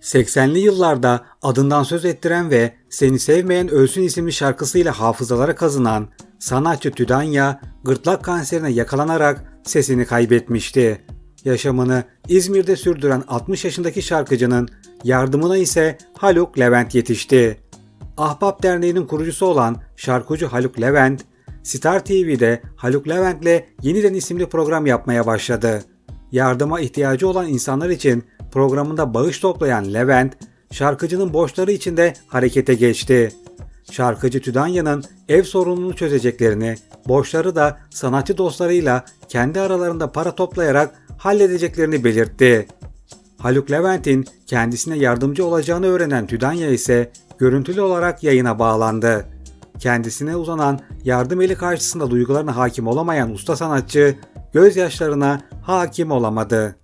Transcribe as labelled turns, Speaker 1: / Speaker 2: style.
Speaker 1: 80'li yıllarda adından söz ettiren ve Seni Sevmeyen Ölsün isimli şarkısıyla hafızalara kazınan sanatçı Tüdanya gırtlak kanserine yakalanarak sesini kaybetmişti. Yaşamını İzmir'de sürdüren 60 yaşındaki şarkıcının yardımına ise Haluk Levent yetişti. Ahbap Derneği'nin kurucusu olan şarkıcı Haluk Levent, Star TV'de Haluk Levent'le yeniden isimli program yapmaya başladı. Yardıma ihtiyacı olan insanlar için programında bağış toplayan Levent, şarkıcının borçları için de harekete geçti. Şarkıcı Tüdanya'nın ev sorununu çözeceklerini, borçları da sanatçı dostlarıyla kendi aralarında para toplayarak halledeceklerini belirtti. Haluk Levent'in kendisine yardımcı olacağını öğrenen Tüdanya ise görüntülü olarak yayına bağlandı. Kendisine uzanan yardım eli karşısında duygularına hakim olamayan usta sanatçı gözyaşlarına hakim olamadı.